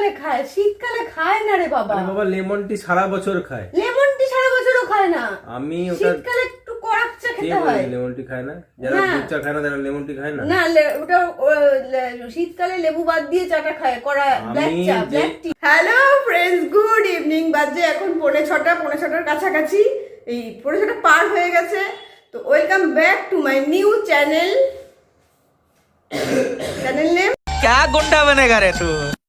শীতকালে খায় শীতকালে খায় না রে বাবা আরে বাবা লেমন টি সারা বছর খায় লেমন টি সারা বছরও খায় না আমি ওটা শীতকালে একটু কড়াক চা কে খেতে হয় বলে লেমন টি খায় না যারা না। দুধ চা খায় না তারা লেমন টি খায় না না লে- ওটা ও, লে- শীতকালে লেবু বাদ দিয়ে চাটা খায় কড়া ব্ল্যাক আমি চা যে- black tea hello friends good evening বাজে এখন পৌনে ছটা পৌনে ছটার কাছাকাছি এই পৌনে ছটা পার হয়ে গেছে তো welcome back to my new channel channel name क्या गुंडा बनेगा रे तू ইটস টুয়ার্স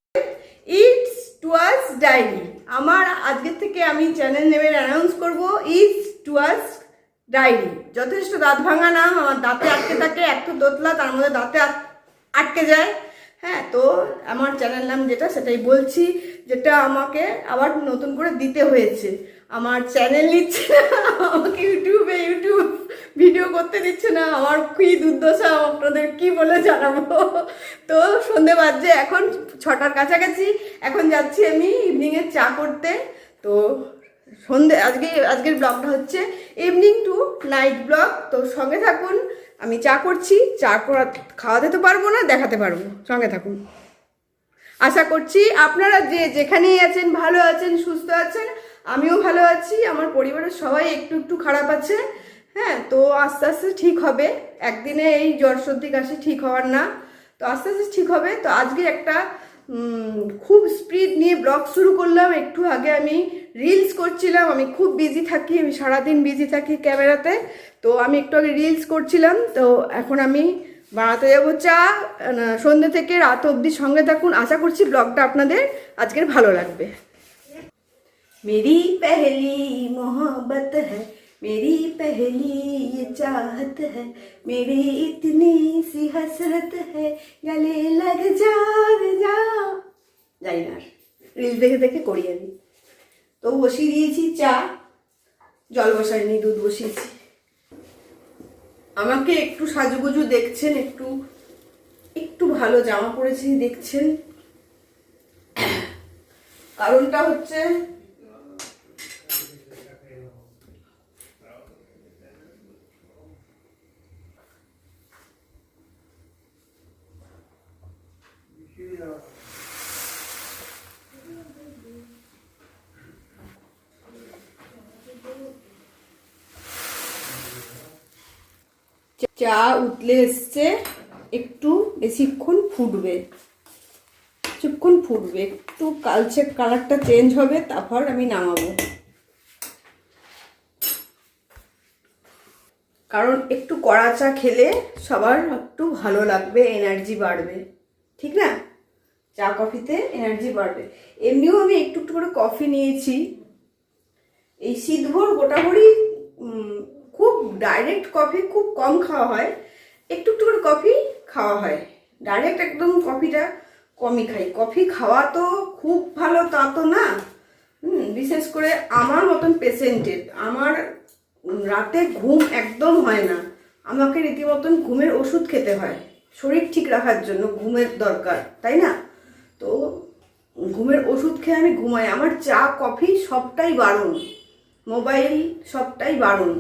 ডায়েরি। আমার আজকের থেকে আমি চ্যানেল নেমের অ্যানাউন্স করব টু টুয়ার্স ডায়েরি। যথেষ্ট দাঁত ভাঙা নাম, আমার দাঁতে আটকে থাকে, এত দোতলা, তার মধ্যে দাঁতে আট- আটকে যায়। হ্যাঁ তো আমার চ্যানেল নাম যেটা, সেটাই বলছি, যেটা আমাকে আবার নতুন করে দিতে হয়েছে। আমার চ্যানেল নিচ্ছে না, আমাকে ইউটিউবে ইউটিউব ভিডিও করতে দিচ্ছে না, আমার কি দুর্দশা, আপনাদের কি বলে জানাব? তো সন্ধে বাজছে, এখন ছটার কাছাকাছি, এখন যাচ্ছি আমি ইভিনিংয়ে চা করতে। তো সন্ধে, আজকে, আজকের ব্লগটা হচ্ছে ইভিনিং টু নাইট ব্লগ তো সঙ্গে থাকুন, আমি চা করছি, চা করা, খাওয়াতে তো পারব না, দেখাতে পারব, সঙ্গে থাকুন। আশা করছি আপনারা যে, যেখানেই আছেন, ভালো আছেন, সুস্থ আছেন আমিও ভালো আছি, আমার পরিবারের সবাই একটু একটু খারাপ আছে হ্যাঁ তো আস্তে আস্তে ঠিক হবে। একদিনে এই জ্বর সর্দি কাশি ঠিক হওয়ার না, তো আস্তে আস্তে ঠিক হবে। তো আজকে একটা খুব স্পিড নিয়ে ব্লগ শুরু করলাম। একটু আগে আমি রিলস করছিলাম, আমি খুব বিজি থাকি, আমি সারাদিন বিজি থাকি ক্যামেরাতে, তো আমি একটু আগে রিলস করছিলাম। তো এখন আমি বানাতে যাব চা সন্ধ্যে থেকে রাত অবধি সঙ্গে থাকুন। আশা করছি ব্লগটা আপনাদের আজকের ভালো লাগবে। मेरी पहली मोहब्बत है मेरी पहली ये चाहत है मेरी इतनी सी हसरत है गले लग जा रे जा যাই না রিল দেখে দেখে করি আমি তো বসিয়ে দিয়েছি চা জল বসাইনি দুধ বসিয়েছি আমাকে একটু সাজুগুজু দেখছেন একটু একটু ভালো জামা পরেছি দেখছেন কারণটা হচ্ছে চা উতলে এসছে, একটু বেশিক্ষণ ফুটবে। কিছুক্ষণ ফুটবে, একটু কালচে কালারটা চেঞ্জ হবে, তারপর আমি নামাবো। কারণ একটু কড়া চা খেলে সবার একটু ভালো লাগবে এনার্জি বাড়বে। ঠিক না? চা কফিতে এনার্জি বাড়বে। এমনিও আমি একটু একটু করে কফি নিয়েছি। এই শীতভর খুব ডাইরেক্ট কফি খুব কম খাওয়া হয়। একটু একটু করে কফি খাওয়া হয়। ডাইরেক্ট একদম কফিটা কমই খাই। কফি খাওয়া তো খুব ভালো তা তো না। বিশেষ করে আমার মতন পেশেন্টের আমার রাতে ঘুম একদম হয় না। আমাকে রীতিমতন ঘুমের ওষুধ খেতে হয়। শরীর ঠিক রাখার জন্য ঘুমের দরকার, তাই না? তো ঘুমের ওষুধ খেয়ে আমি ঘুমাই। আমার চা, কফি সবটাই বারণ। মোবাইল সবটাই বারণ।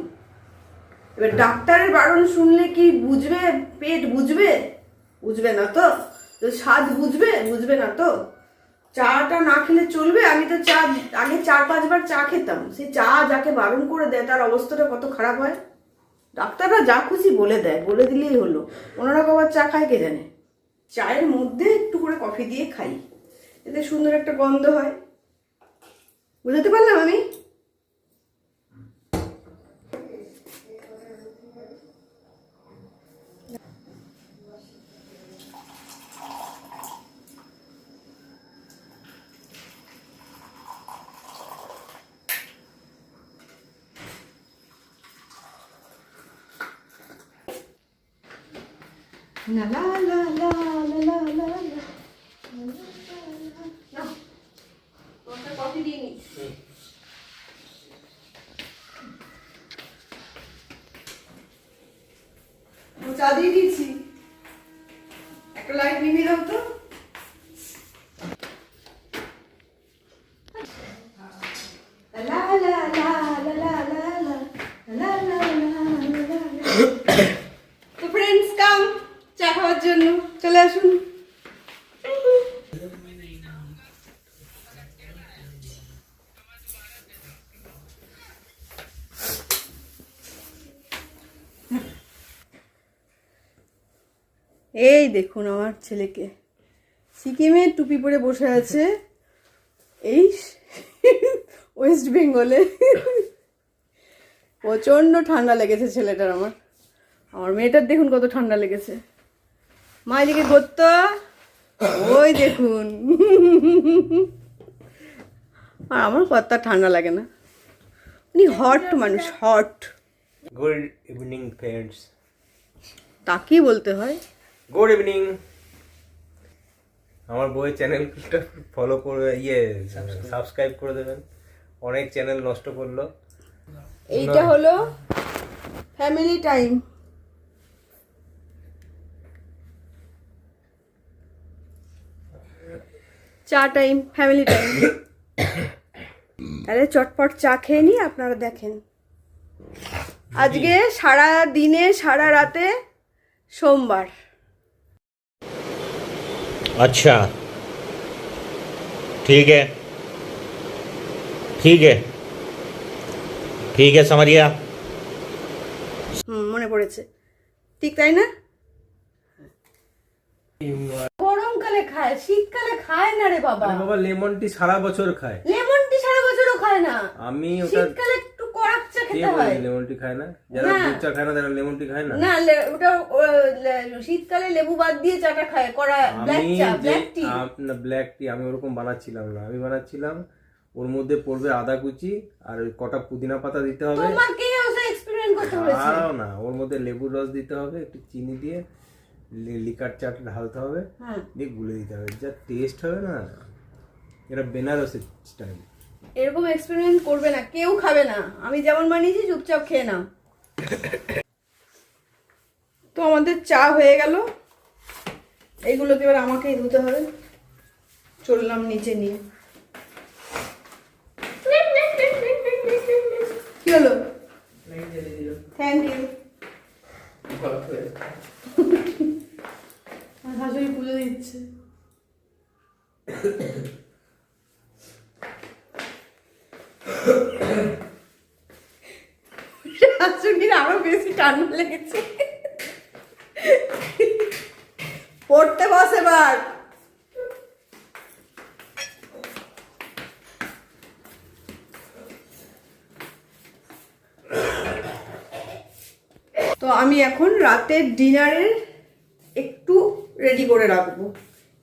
এবার ডাক্তারের বারণ শুনলে কি বুঝবে? পেট বুঝবে? বুঝবে না তো? স্বাদ বুঝবে? বুঝবে না তো? চাটা না খেলে চলবে? আমি তো চা, আগে চার পাঁচবার চা খেতাম। সেই চা যাকে বারণ করে দেয়, তার অবস্থাটা কত খারাপ হয়? ডাক্তাররা যা খুশি বলে দেয়, বলে দিলেই হলো। ওনারা আবার চা খায় কে জানে? চায়ের মধ্যে একটু করে কফি দিয়ে খাই। এতে সুন্দর একটা গন্ধ হয়। বুঝতে পারলাম আমি? La la la la la la la la. নাও, তোমাকে কফি দিয়ে নি। এই দেখুন আমার ছেলেকে। সিকিমে টুপি পরে বসে আছে এই ওয়েস্ট বেঙ্গলে প্রচণ্ড ঠান্ডা লেগেছে ছেলেটার আমার। আমার মেয়েটার দেখুন কত ঠান্ডা লেগেছে। মা এদিকে করতো ওই দেখুন। আর আমার কত ঠান্ডা লাগে না। উনি হট মানুষ হট গুড ইভিনিং ফ্রেন্ডস তাকেই বলতে হয়। গুড ইভিনিং আমার বইয়ের চ্যানেলটা ফলো করে ইয়ে সাবস্ক্রাইব করে দেবেন। অনেক চ্যানেল নষ্ট করল। এইটা হলো ফ্যামিলি টাইম চা টাইম ফ্যামিলি টাইম তাহলে চটপট চা খেয়ে নিই আপনারা দেখেন আজকে সারা দিনে সারা রাতে সোমবার अच्छा ठीक है ठीक है ठीक है समझ गया হুম মনে পড়েছে ঠিক তাই না গরমকালে খায়? শীতকালে খায় না রে বাবা। আরে বাবা লেমন টি সারা বছর খায়। লেমন টি সারা বছরও খায় না। আমি ওটা শীতকালে একটু কড়াক চা খেতে হয়। লেমন টি খায় না? যারা দুধ চা খায় না তারা লেমন টি খায় না? না ওটা শীতকালে লেবু বাদ দিয়ে চাটা খায় কড়া ব্ল্যাক চা ব্ল্যাক টি ব্ল্যাক টি আমি ওরকম বানাচ্ছিলাম না। আমি বানাচ্ছিলাম ওর মধ্যে পড়বে আদা কুচি আর ওই কটা পুদিনা পাতা দিতে হবে। তোমাকে এক্সপেরিমেন্ট করতে হয়েছে না ওর মধ্যে লেবুর রস দিতে হবে একটু চিনি দিয়ে। লিকার চাট ঢালতে হবে হ্যাঁ। দিয়ে গুলে দিতে হবে। যা টেস্ট হবে না এটা বেনারসের স্টাইল এরকম এক্সপেরিমেন্ট করবে না কেউ খাবে না। আমি যেমন বানিয়েছি চুপচাপ খেয়ে নাও। তো আমাদের চা হয়ে গেল। এইগুলোকে এবার আমাকেই ধুতে হবে। চললাম নিচে নিয়ে। কি হলো? থ্যাংক ইউ শাশুড়ি পুজো দিচ্ছে। শাশুড়ির আরও বেশি ঠান্ডা লেগেছে। পড়তে বস এবার। তো আমি এখন রাতের ডিনারের একটু রেডি করে রাখব।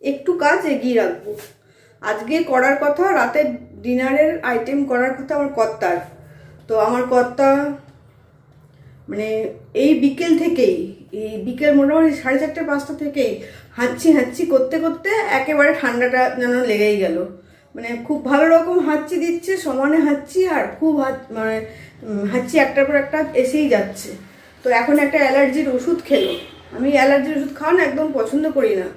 একটু কাজ এগিয়ে রাখব। আজকে করার কথা রাতের ডিনারের আইটেম করার কথা আমার কর্তার। তো আমার কর্তা মানে এই বিকেল থেকেই, এই বিকেল মোটামুটি সাড়ে চারটে, পাঁচটা থেকেই হাঁচি হাঁচি করতে করতে একেবারে ঠান্ডাটা যেন লেগেই গেল। মানে খুব ভালো রকম হাঁচি দিচ্ছে, সমানে হাঁচি আর খুব মানে হাঁচি একটার পর একটা এসেই যাচ্ছে। তো এখন একটা অ্যালার্জির ওষুধ খেলো। আমি অ্যালার্জির ওষুধ খাওয়ানো একদম পছন্দ করি না।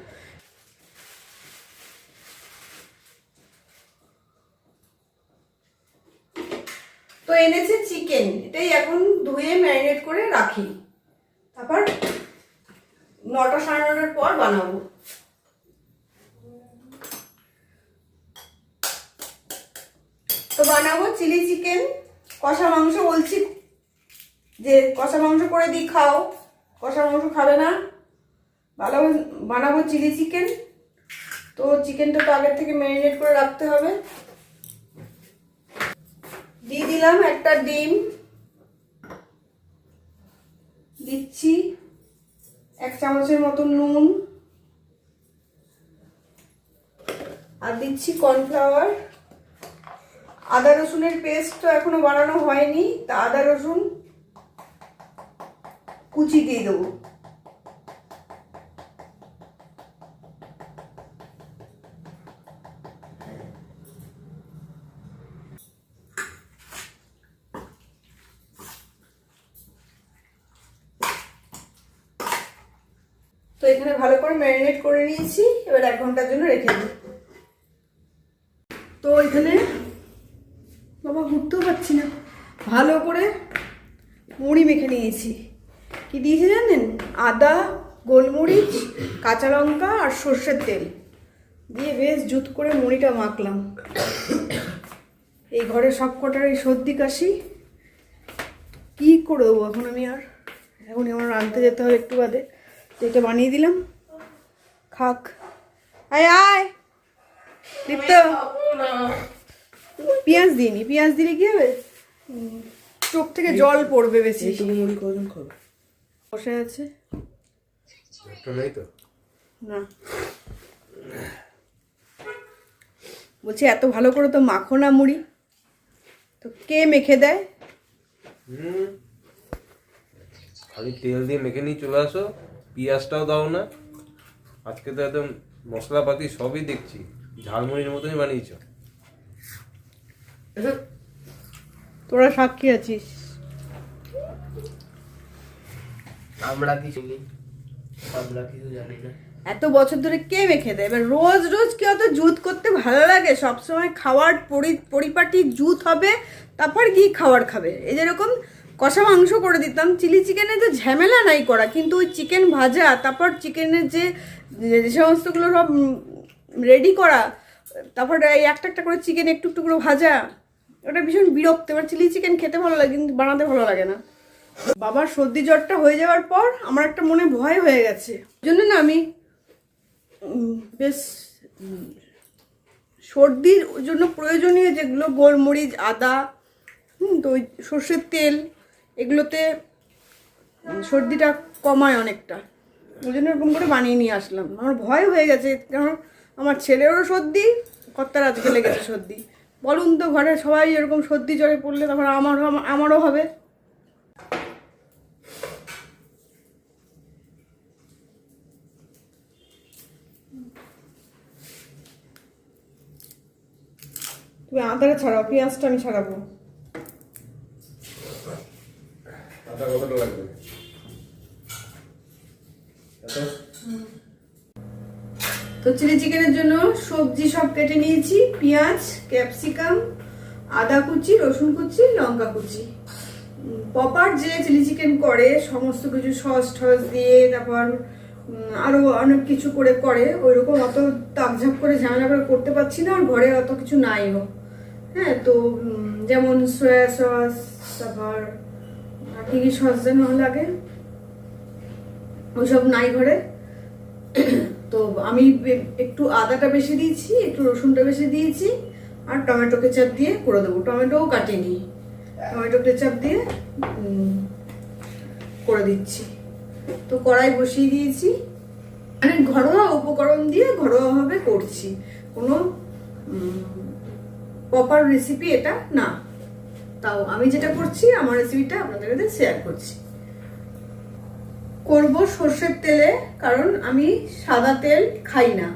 তো এনেছে চিকেন, এটাই এখন ধুয়ে ম্যারিনেট করে রাখি। তারপর নটা সাড়ে নটার পর বানাবো। তো বানাবো চিলি চিকেন, কষা মাংস বলছি যে কষা মাংস করে দিই, খাও। কষা মাংস খাবে না। ভালো বানাবো চিলি চিকেন। তো চিকেনটা তো আগের থেকে ম্যারিনেট করে রাখতে হবে। দিয়ে দিলাম একটা ডিম। দিচ্ছি এক চামচের মতো নুন। আর দিচ্ছি কর্নফ্লাওয়ার আদা রসুনের পেস্ট তো এখনও বানানো হয়নি, তা আদা রসুন কুচি দিয়ে দেবো। তো এখানে ভালো করে ম্যারিনেট করে নিয়েছি। এবার এক ঘণ্টার জন্য রেখে দিই তো এখানে বাবা ঘুরতেও পারছি না। ভালো করে মুড়ি মেখে নিয়েছি। কি দিয়েছি জানেন? আদা গোলমরিচ কাঁচা লঙ্কা আর সর্ষের তেল। দিয়ে বেশ জুত করে মুড়িটা মাখলাম। এই ঘরে সব কটার এই সর্দি কাশি। কী করে দেবো এখন আমি আর? এখন আমার আনতে যেতে হবে একটু বাদে। তো এটা বানিয়ে দিলাম। খাক। আয় আয়! দীপ্ত। পেঁয়াজ দিইনি। পেঁয়াজ দিলে কি হবে? চোখ থেকে জল পড়বে বেশি। মুড়ি কজন খাবে? বসে আছে। একটা নেই তো? না। বলছি এত ভালো করে তো মাখো না মুড়ি। তো কে মেখে দেয়? হুম। খালি তেল দিয়ে মেখে নিয়ে চলে আসো পিঁয়াজটাও দাও না। আজকে তো একদম মশলাপাতি সবই দেখছি। ঝালমুড়ির মতনই বানিয়েছ। তোরা সাক্ষী আছিস? আমরা কিছু নেই। আমরা কিছু জানি না। এত বছর ধরে কে মেখে দেয়? এবার রোজ রোজ কি অত জুত করতে ভালো লাগে? সবসময় খাওয়ার পরি, পরিপাটি জুত হবে, তারপর কি খাবার খাবে। এই যেরকম কষা মাংস করে দিতাম, চিলি চিকেনে তো ঝামেলা নাই করা, কিন্তু ওই চিকেন ভাজা, তারপর চিকেনের যে যে সমস্তগুলো সব রেডি করা, তারপর এই একটা একটা করে চিকেন একটু একটু করে ভাজা, ওটা ভীষণ বিরক্ত। এবার চিলি চিকেন খেতে ভালো লাগে, কিন্তু বানাতে ভালো লাগে না। বাবার সর্দি জ্বরটা হয়ে যাওয়ার পর আমার একটা মনে ভয় হয়ে গেছে। জন্য না আমি বেশ সর্দির জন্য প্রয়োজনীয় যেগুলো গোলমরিচ, আদা তো সর্ষের তেল, এগুলোতে সর্দিটা কমায় অনেকটা। ওই জন্য এরকম করে বানিয়ে নিয়ে আসলাম। আমার ভয় হয়ে গেছে, কারণ আমার ছেলেরও সর্দি, কর্তার আজকে লেগেছে সর্দি। বলুন তো, ঘরে সবাই এরকম সর্দি জ্বরে পড়লে তখন আমারও আমারও হবে। তুমি আদাটা ছাড়াও পেঁয়াজটা আমি ছাড়াবো। আদা কতটা লাগবে? তো চিলি চিকেনের জন্য সবজি সব কেটে নিয়েছি পেঁয়াজ ক্যাপসিকাম আদা কুচি রসুন কুচি লঙ্কা কুচি। পপার যে চিলি চিকেন করে সমস্ত কিছু সস টস দিয়ে তারপর উম, আরও অনেক কিছু করে করে ওই রকম অত তাকঝাপ করে ঝামেলা করে করতে পারছি না আর ঘরে অত কিছু নাইও। হ্যাঁ তো যেমন সয়া সস তারপর কি কি সস যেন লাগে, ওইসব নাই ঘরে। তো আমি একটু আদাটা বেশি দিয়েছি, একটু রসুনটা বেশি দিয়েছি, আর টমেটো কেচাপ দিয়ে করে দেবো। টমেটোও কাটিনি। টমেটো কেচাপ দিয়ে করে দিচ্ছি। তো কড়াই বসিয়ে দিয়েছি। মানে ঘরোয়া উপকরণ দিয়ে ঘরোয়াভাবে করছি। কোনো প্রপার রেসিপি এটা না। তাও আমি যেটা করছি, আমার রেসিপিটা আপনাদের সাথে শেয়ার করছি। করব সর্ষের তেলে, কারণ আমি সাদা তেল খাই না।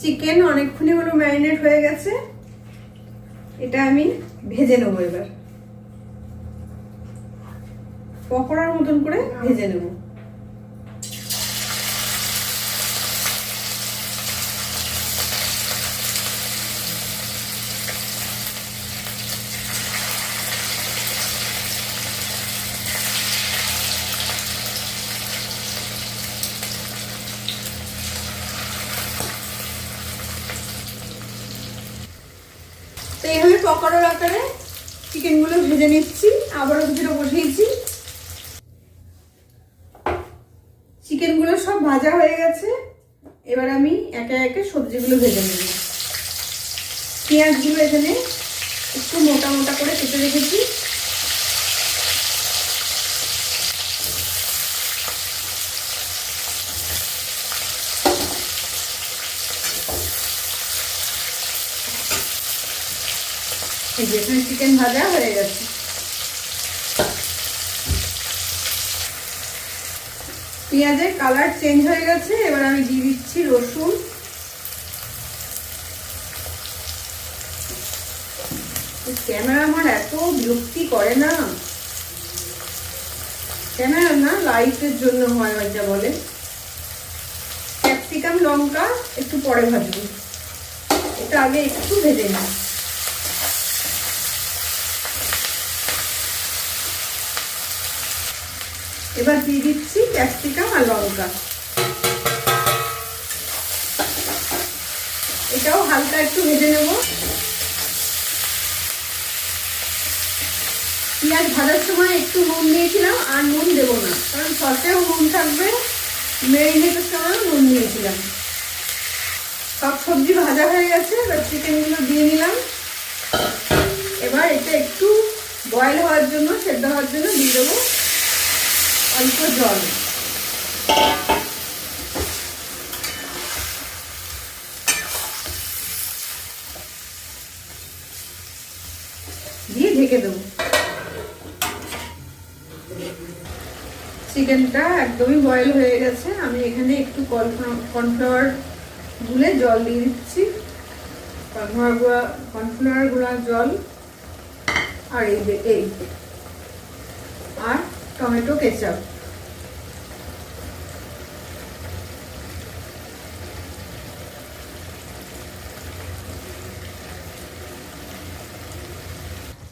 চিকেন অনেকক্ষণই হলো ম্যারিনেট হয়ে গেছে। এটা আমি ভেজে নেব এবার। পকোড়ার মতন করে ভেজে নেব। তো এইভাবে পকোড়ার আকারে চিকেনগুলো ভেজে নিচ্ছি, আবারও কিছুটা বসিয়েছি চিকেনগুলো সব ভাজা হয়ে গেছে এবার আমি একে সবজিগুলো ভেজে নেব। পেঁয়াজগুলো এখানে একটু মোটা মোটা করে কেটে রেখেছি। এই যে চিকেন ভাজা হয়ে গেছে। পেঁয়াজের কালার চেঞ্জ হয়ে গেছে। এবার আমি দিয়ে দিচ্ছি রসুন। ক্যামেরা আমার এত বিরক্তি করে না। ক্যামেরা না লাইটের জন্য হয় যা বলে। ক্যাপসিকাম লঙ্কা একটু পরে ভাজবো। এটা আগে একটু ভেজে নিই। এবার দিয়ে দিচ্ছি ক্যাপসিকাম আর লঙ্কা। এটাও হালকা একটু ভেজে নেব। পেঁয়াজ ভাজার সময় একটু নুন দিয়েছিলাম, আর নুন দেবো না। কারণ সসেও নুন থাকবে। মেরিনেটের সময় নুন দিয়েছিলাম। সব সবজি ভাজা হয়ে গেছে, এবার চিকেনগুলো দিয়ে নিলাম। এবার এটা একটু বয়েল হওয়ার জন্য, সেদ্ধ হওয়ার জন্য দিয়ে দেবো অল্প জল। দিয়ে ঢেকে দেবো। চিকেনটা একদমই বয়েল হয়ে গেছে। আমি এখানে একটু কর্নফ্লাওয়ার গুলে জল দিয়ে দিচ্ছি। কর্নফ্লাওয়ার গুঁড়া কর্নফ্লাওয়ার গুঁড়া জল। আর এই যে, এই আর টমেটো কেচাপ।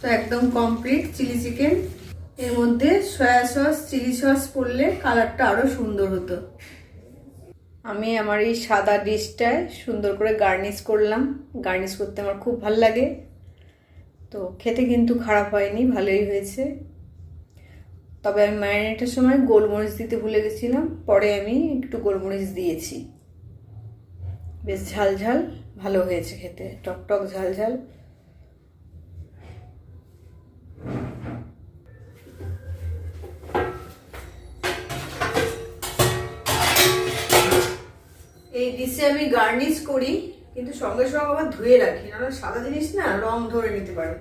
তো একদম কমপ্লিট চিলি চিকেন এর মধ্যে সয়া সস চিলি সস পড়লে কালারটা আরও সুন্দর হতো। আমি আমার এই সাদা ডিশটায় সুন্দর করে গার্নিশ করলাম। গার্নিশ করতে আমার খুব ভালো লাগে। তো খেতে কিন্তু খারাপ হয়নি, ভালোই হয়েছে। তবে আমি ম্যারিনেটের সময় গোলমরিচ দিতে ভুলে গেছিলাম, পরে আমি একটু গোলমরিচ দিয়েছি। বেশ ঝাল ঝাল, ভালো হয়েছে খেতে টক টক ঝাল ঝাল। ডিশে আমি গার্নিশ করি, কিন্তু সঙ্গে সঙ্গে আবার ধুয়ে রাখি। নাহলে সাদা জিনিস না, রং ধরে নিতে পারে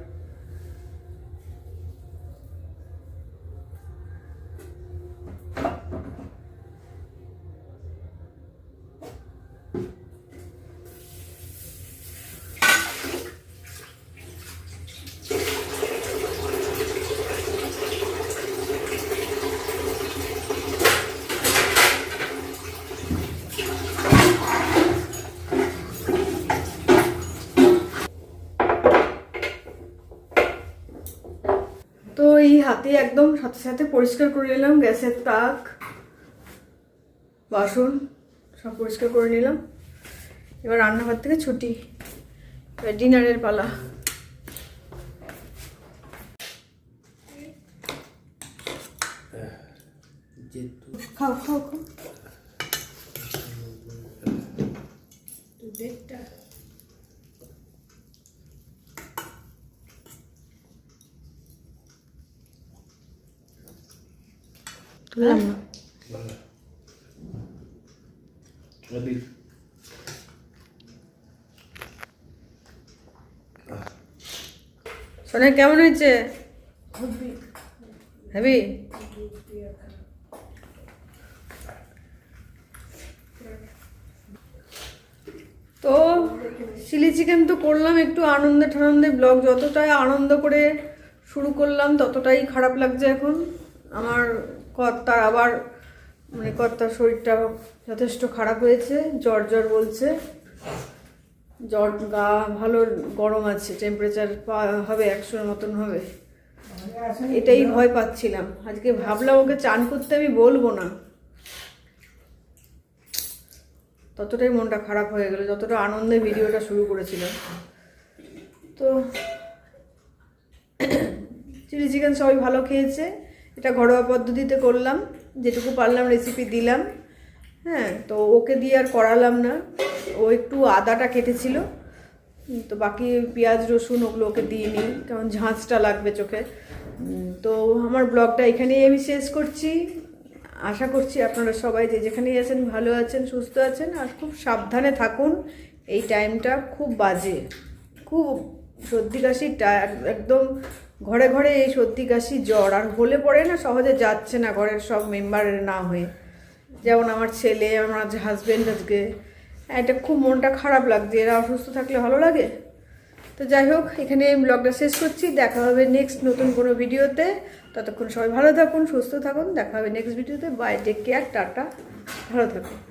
তো এই হাতে একদম সাথে সাথে পরিষ্কার করে নিলাম, গ্যাসের তাক, বাসন সব পরিষ্কার করে নিলাম। এবার রান্নাঘর থেকে ছুটি, এবার ডিনারের পালা। খাও খাও খাও। তুললাম না সোনা কেমন হয়েছে হ্যাভি তো চিলি চিকেন তো করলাম একটু আনন্দে ঠানন্দে ব্লগ যতটাই আনন্দ করে শুরু করলাম ততটাই খারাপ লাগছে এখন। আমার কর্তার আবার মানে কর্তার শরীরটা যথেষ্ট খারাপ হয়েছে, জ্বর জ্বর বলছে। জ্বর গা ভালো গরম আছে টেম্পারেচার হবে একশোর মতন হবে। এটাই ভয় পাচ্ছিলাম। আজকে ভাবলাম ওকে চান করতে আমি বলব না। ততটাই মনটা খারাপ হয়ে গেল, যতটা আনন্দে ভিডিওটা শুরু করেছিলাম। তো, চিলি চিকেন সবাই ভালো খেয়েছে। এটা ঘরোয়া পদ্ধতিতে করলাম, যেটুকু পারলাম রেসিপি দিলাম হ্যাঁ তো ওকে দিয়ে আর করালাম না। ও একটু আদাটা কেটেছিল তো বাকি পেঁয়াজ, রসুন ওগুলো ওকে দিয়ে নিই, কারণ ঝাঁঝটা লাগবে চোখে। তো আমার ব্লগটা এখানেই আমি শেষ করছি। আশা করছি আপনারা সবাই যে যেখানেই আছেন, ভালো আছেন, সুস্থ আছেন, আর খুব সাবধানে থাকুন। এই টাইমটা খুব বাজে, খুব সর্দি কাশি একদম ঘরে ঘরে এই সর্দি কাশি জ্বর। আর হলে পরে না সহজে যাচ্ছে না ঘরের সব মেম্বারের না হয়ে। যেমন আমার ছেলে, আমার হাজব্যান্ড আজকে। এটা খুব মনটা খারাপ লাগছে। এরা অসুস্থ থাকলে ভালো লাগে? তো যাই হোক, এখানে ব্লগটা শেষ করছি। দেখা হবে নেক্সট নতুন কোনো ভিডিওতে ততক্ষণ সবাই ভালো থাকুন, সুস্থ থাকুন। দেখা হবে নেক্সট ভিডিওতে বাই টেক কেয়ার টাটা। ভালো থাকুন।